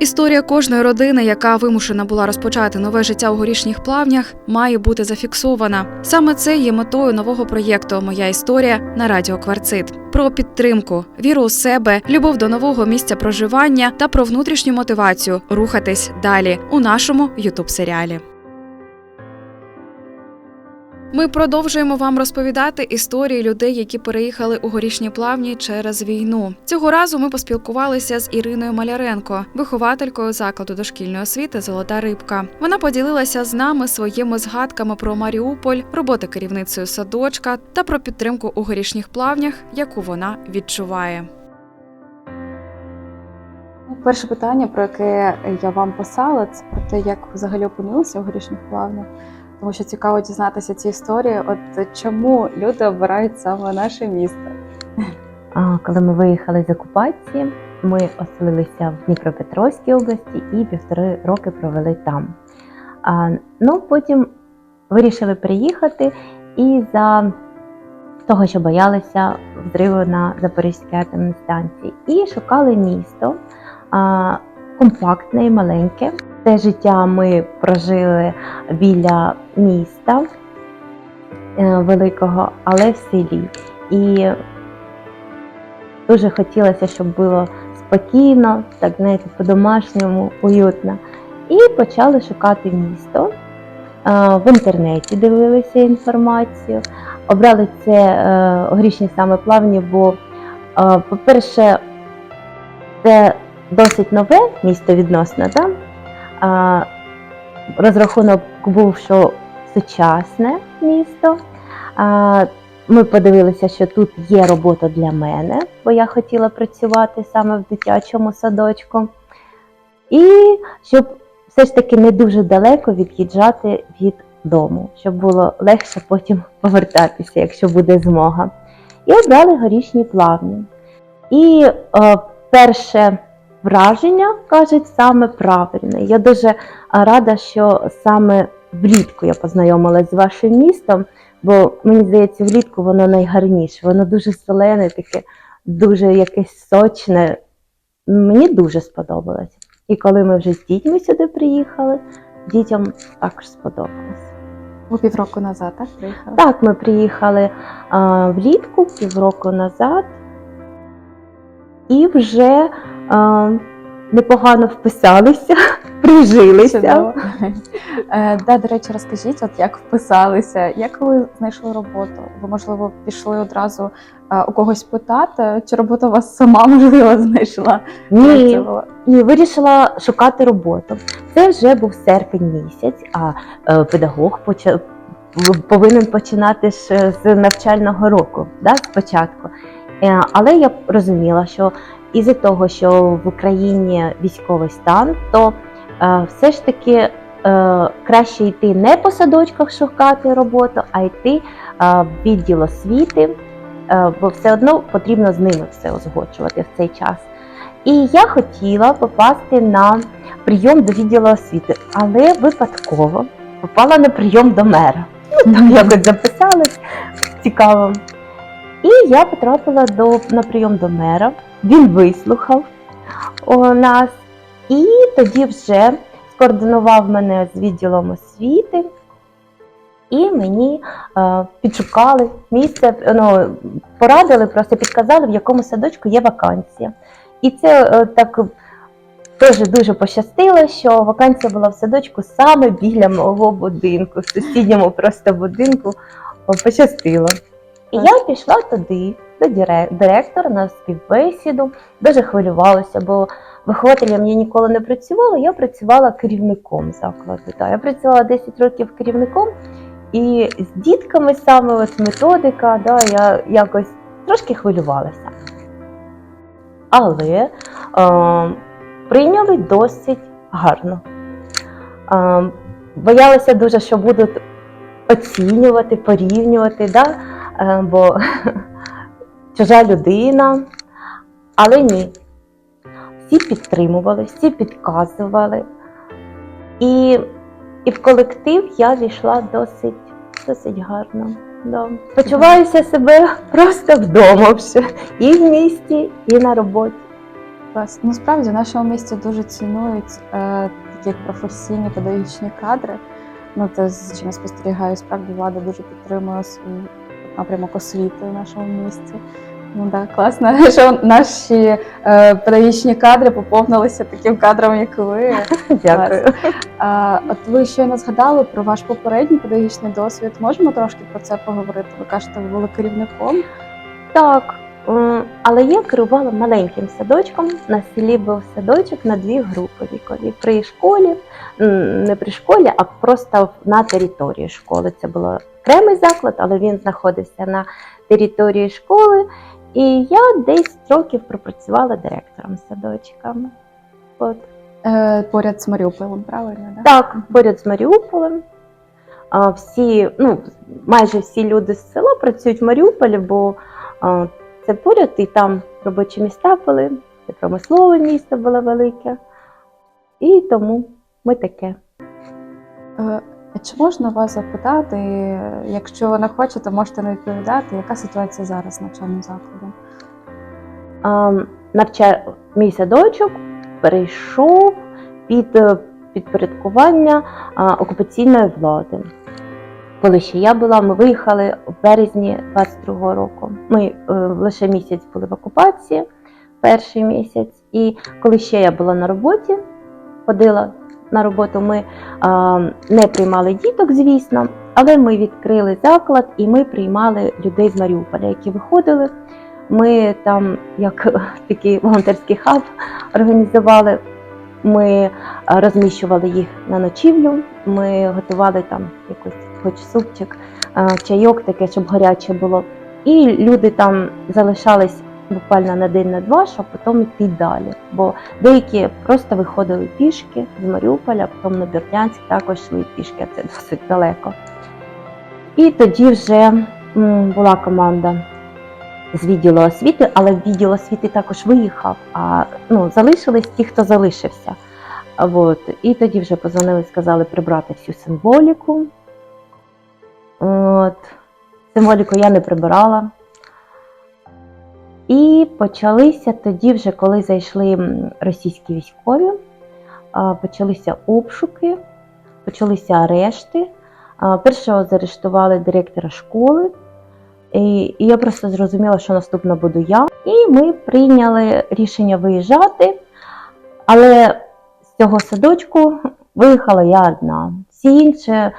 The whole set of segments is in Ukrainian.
Історія кожної родини, яка вимушена була розпочати нове життя у горішніх плавнях, має бути зафіксована. Саме це є метою нового проєкту Моя історія на радіо Кварцит. Про підтримку, віру у себе, любов до нового місця проживання та про внутрішню мотивацію рухатись далі у нашому ютуб серіалі. Ми продовжуємо вам розповідати історії людей, які переїхали у горішні плавні через війну. Цього разу ми поспілкувалися з Іриною Маляренко, вихователькою закладу дошкільної освіти Золота рибка. Вона поділилася з нами своїми згадками про Маріуполь, роботи керівницею садочка та про підтримку у горішніх плавнях, яку вона відчуває. Перше питання, про яке я вам писала, це про те, як взагалі опинилися у горішніх плавнях. Тому що цікаво дізнатися ці історії. От чому люди обирають саме наше місто? А, Коли ми виїхали з окупації, ми оселилися в Дніпропетровській області і півтори роки провели там. А, ну, потім вирішили приїхати і за того, що боялися взриву на Запорізькій атомній станції, і шукали місто а, компактне і маленьке. Те життя ми прожили біля міста е, великого, але в селі. І дуже хотілося, щоб було спокійно, так знаєте, по-домашньому, уютно. І почали шукати місто. Е, В інтернеті дивилися інформацію. Обрали це е, горішні саме плавні, бо, по-перше, це досить нове місто відносно. Да? Розрахунок був, що сучасне місто. Ми подивилися, що тут є робота для мене, бо я хотіла працювати саме в дитячому садочку. І щоб все ж таки не дуже далеко від'їжджати від дому, щоб було легше потім повертатися, якщо буде змога. І обрали горішні плавні. І е, перше враження, кажуть, саме правильне. Я дуже рада, що саме влітку я познайомилася з вашим містом. Бо мені здається, влітку воно найгарніше, воно дуже солене, таке, дуже якесь сочне. Мені дуже сподобалось. І коли ми вже з дітьми сюди приїхали, дітям також сподобалось. Ви півроку назад, так приїхали? Так, ми приїхали а, влітку півроку назад і вже непогано вписалися, прижилися. Чудово. Е, Да, до речі, розкажіть, от як вписалися, як ви знайшли роботу? Ви, можливо, пішли одразу е, у когось питати, чи робота у вас сама можливо знайшла? Ні? Ні, вирішила шукати роботу. Це вже був серпень місяць, а е, педагог поча... повинен починати ж з навчального року, да, спочатку. Е, але я розуміла, що із-за того, що в Україні військовий стан, то е, все ж таки е, краще йти не по садочках шукати роботу, а йти е, в відділ освіти, е, бо все одно потрібно з ними все узгоджувати в цей час. І я хотіла попасти на прийом до відділу освіти, але випадково попала на прийом до мера. Ну, так якось записалась, цікаво. І я потрапила до, на прийом до мера. Він вислухав нас і тоді вже скоординував мене з відділом освіти. І мені е, підшукали місце, ну, порадили, просто підказали, в якому садочку є вакансія. І це е, так теж дуже пощастило, що вакансія була в садочку саме біля мого будинку, в сусідньому просто будинку пощастило. І я пішла туди, до директора на співбесіду, дуже хвилювалася, бо вихователем я ніколи не працювала, я працювала керівником закладу. Так, я працювала 10 років керівником, і з дітками саме от методика, да, я якось трошки хвилювалася. Але е, прийняли досить гарно. Е, боялася дуже, що будуть оцінювати, порівнювати, да? Е, бо чужа людина. Але ні. Всі підтримували, всі підказували. І, і в колектив я війшла досить, досить гарно. Да. Почуваюся себе просто вдома вже і в місті, і на роботі. Клас. Ну, справді в нашому місті дуже цінують е, такі професійні педагогічні кадри. Ну, це з чим я спостерігаю, справді влада дуже підтримує напрямок освіти в нашому місті. Ну так, класно, що наші е, педагогічні кадри поповнилися таким кадром, як ви. Дякую. А, от ви щойно згадали про ваш попередній педагогічний досвід. Можемо трошки про це поговорити? Ви кажете, ви були керівником. Так, але я керувала маленьким садочком. На селі був садочок на дві групи вікові. При школі, не при школі, а просто на території школи. Це був окремий заклад, але він знаходився на території школи. І я десь років пропрацювала директором садочка. От. Е, поряд з Маріуполем, правильно? Да? Так, поряд з Маріуполем. А, Всі, ну, майже всі люди з села працюють в Маріуполі, бо це поряд, і там робочі міста були, це промислове місто було велике. І тому ми таке. Е, чи можна вас запитати, якщо ви не хочете, можете не відповідати, яка ситуація зараз з навчальним закладом? А, навча... Мій садочок перейшов під е, підпорядкування окупаційної влади. Коли ще я була, ми виїхали в березні 22-го року. Ми е, лише місяць були в окупації, перший місяць. І коли ще я була на роботі, ходила на роботу, ми а, не приймали діток, звісно, але ми відкрили заклад і ми приймали людей з Маріуполя, які виходили. Ми там, як такий волонтерський хаб, організували. Ми е, розміщували їх на ночівлю. Ми готували там якийсь хоч супчик, чайок, таке, щоб гаряче було. І люди там залишались буквально на день на два, щоб потім йти далі. Бо деякі просто виходили пішки з Маріуполя, потім на Бердянськ також йшли пішки, а це досить далеко. І тоді вже була команда з відділу освіти, але відділ освіти також виїхав, а ну, залишились ті, хто залишився. От. І тоді вже позвонили, сказали прибрати всю символіку. От. Символіку я не прибирала. І почалися тоді, вже коли зайшли російські військові, почалися обшуки, почалися арешти. Першого заарештували директора школи. І, я просто зрозуміла, що наступна буду я. І ми прийняли рішення виїжджати. Але з цього садочку виїхала я одна. Всі інші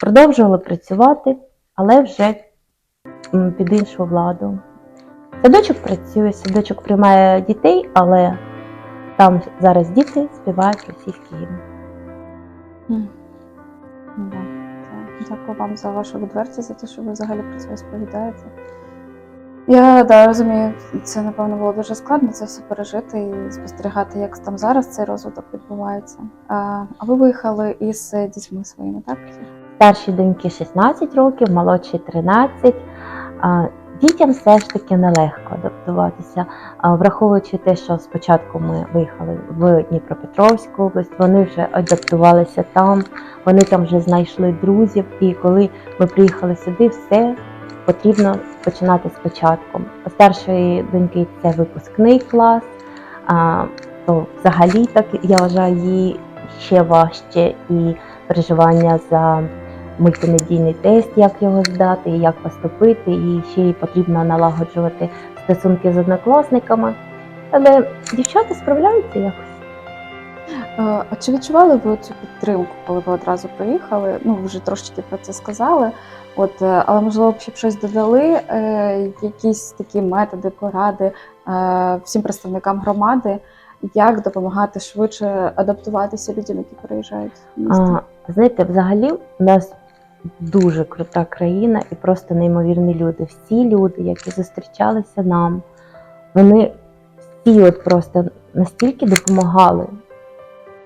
продовжували працювати, але вже під іншу владу. Садочок працює, садочок приймає дітей, але там зараз діти співають російський гімн. Да. Дякую вам за вашу відвертість, за те, що ви взагалі про це розповідаєте. Я да, розумію, це напевно було дуже складно це все пережити і спостерігати, як там зараз цей розвиток відбувається. А, а ви виїхали із дітьми своїми, так? Старші доньки 16 років, молодші 13. Дітям все ж таки нелегко адаптуватися, враховуючи те, що спочатку ми виїхали в Дніпропетровську область, вони вже адаптувалися там, вони там вже знайшли друзів. І коли ми приїхали сюди, все потрібно починати спочатку. У старшої доньки це випускний клас, то взагалі так я вважаю їй ще важче і переживання за мультимедійний тест, як його здати, як поступити, і ще й потрібно налагоджувати стосунки з однокласниками. Але дівчата справляються якось. Е, А чи відчували ви цю підтримку, коли ви одразу приїхали? Ну, ви вже трошечки про це сказали. От, е, але можливо б ще щось додали, е, якісь такі методи, поради е, всім представникам громади, як допомагати швидше адаптуватися людям, які переїжджають в місто? А, знаєте, взагалі у нас дуже крута країна і просто неймовірні люди. Всі люди, які зустрічалися нам, вони всі от просто настільки допомагали.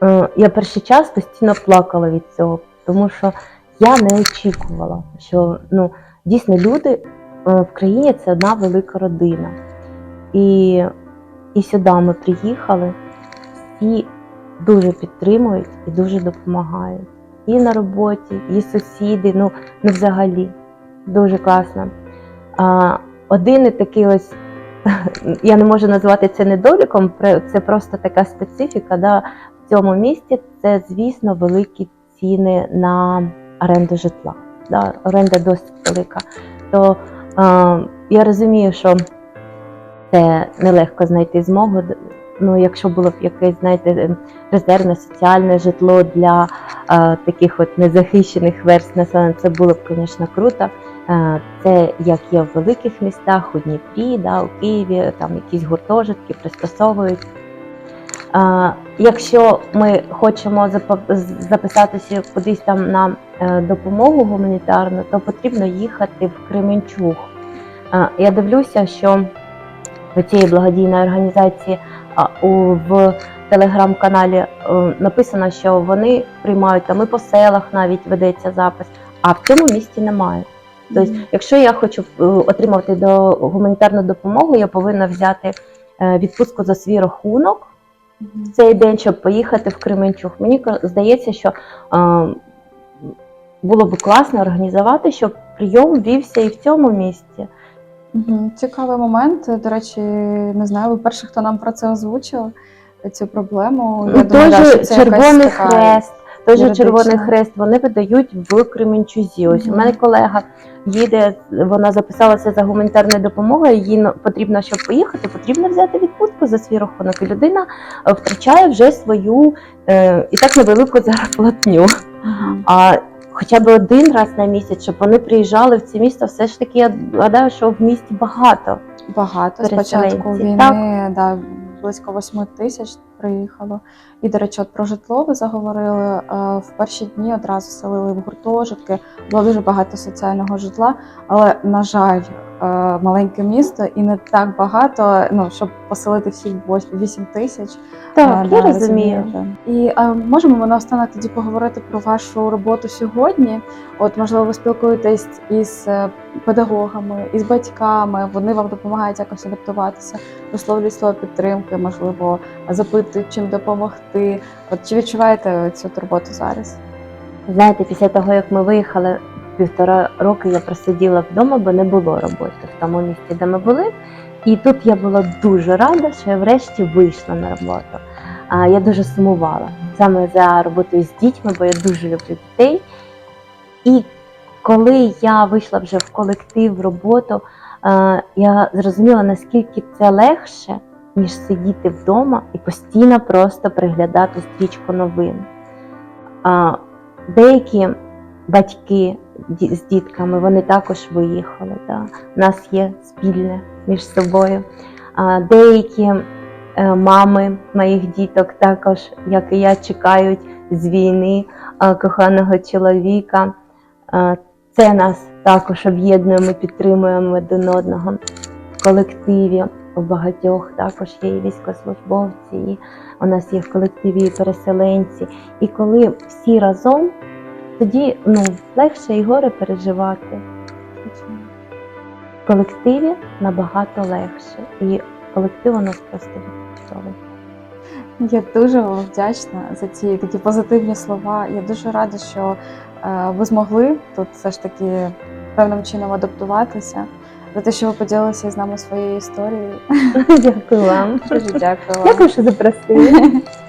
Е, Я перший час постійно плакала від цього, тому що я не очікувала, що ну, дійсно люди е, в країні це одна велика родина. І, і сюди ми приїхали, всі дуже підтримують і дуже допомагають. І на роботі, і сусіди, ну, ну взагалі дуже класно. А, один і такий ось я не можу назвати це недоліком, це просто така специфіка. Да, в цьому місті це, звісно, великі ціни на оренду житла. Да, оренда досить велика. То е, я розумію, що це нелегко знайти змогу. Ну, якщо було б якесь, знаєте, е, резервне соціальне житло для е, таких от незахищених верств населення, це було б, звісно, круто. Е, Це як є в великих містах, у Дніпрі, да, у Києві, там якісь гуртожитки пристосовують. Е, Якщо ми хочемо записатися кудись там на е, допомогу гуманітарну, то потрібно їхати в Кременчуг. Е, Я дивлюся, що в цієї благодійної організації в телеграм-каналі е, написано, що вони приймають там і по селах навіть ведеться запис, а в цьому місті немає. Тобто, якщо я хочу е, отримати до гуманітарну допомогу, я повинна взяти е, відпустку за свій рахунок в цей день, щоб поїхати в Кременчуг. Мені здається, що було б класно організувати, щоб прийом вівся і в цьому місті. Цікавий момент. До речі, не знаю, ви перші, хто нам про це озвучив, цю проблему. Я думаю, що Теж це Червоний якась така Хрест. Теж юридична. Червоний Хрест вони видають в Кременчузі. Ось у Мгм. мене колега їде, вона записалася за гуманітарною допомогою. Їй ну, потрібно, щоб поїхати, потрібно взяти відпустку за свій рахунок. І людина е, втрачає вже свою е, і так невелику зарплатню. Мгм. А хоча б один раз на місяць, щоб вони приїжджали в це місто, все ж таки я гадаю, що в місті багато. Багато. Спочатку війни Так. да, близько 8 тисяч приїхало. І, до речі, от про житло ви заговорили. Е, В перші дні одразу селили в гуртожитки, було дуже багато соціального житла, але, на жаль, маленьке місто і не так багато, ну, щоб поселити всіх 8 тисяч. Так, Е, я да, розумію. І е, можемо ми наостанок тоді поговорити про вашу роботу сьогодні. От, можливо, ви спілкуєтесь із е, педагогами, із батьками, вони вам допомагають якось адаптуватися, висловлюють слова підтримки, можливо, запитують, чим допомогти. От чи відчуваєте цю турботу зараз? Знаєте, після того, як ми виїхали півтора роки, я просиділа вдома, бо не було роботи в тому місці, де ми були. І тут я була дуже рада, що я врешті вийшла на роботу. А я дуже сумувала саме за роботою з дітьми, бо я дуже люблю дітей. І коли я вийшла вже в колектив, в роботу, я зрозуміла, наскільки це легше, ніж сидіти вдома і постійно просто приглядати стрічку новин. Деякі батьки з дітками вони також виїхали. Да? У нас є спільне між собою. Деякі е, мами моїх діток також, як і я, чекають з війни коханого чоловіка. Це нас також об'єднує, ми підтримуємо один одного в колективі. У багатьох також є і військовослужбовці, і у нас є в колективі і переселенці. І коли всі разом, тоді ну, легше і горе переживати. В колективі набагато легше. І колектив у нас просто чудовий. Я дуже вам вдячна за ці такі позитивні слова. Я дуже рада, що е, ви змогли тут все ж таки певним чином адаптуватися. За те, що ви поділилися з нами своєю історією. Дякую вам. Дуже дякую вам. Дякую, що запросили.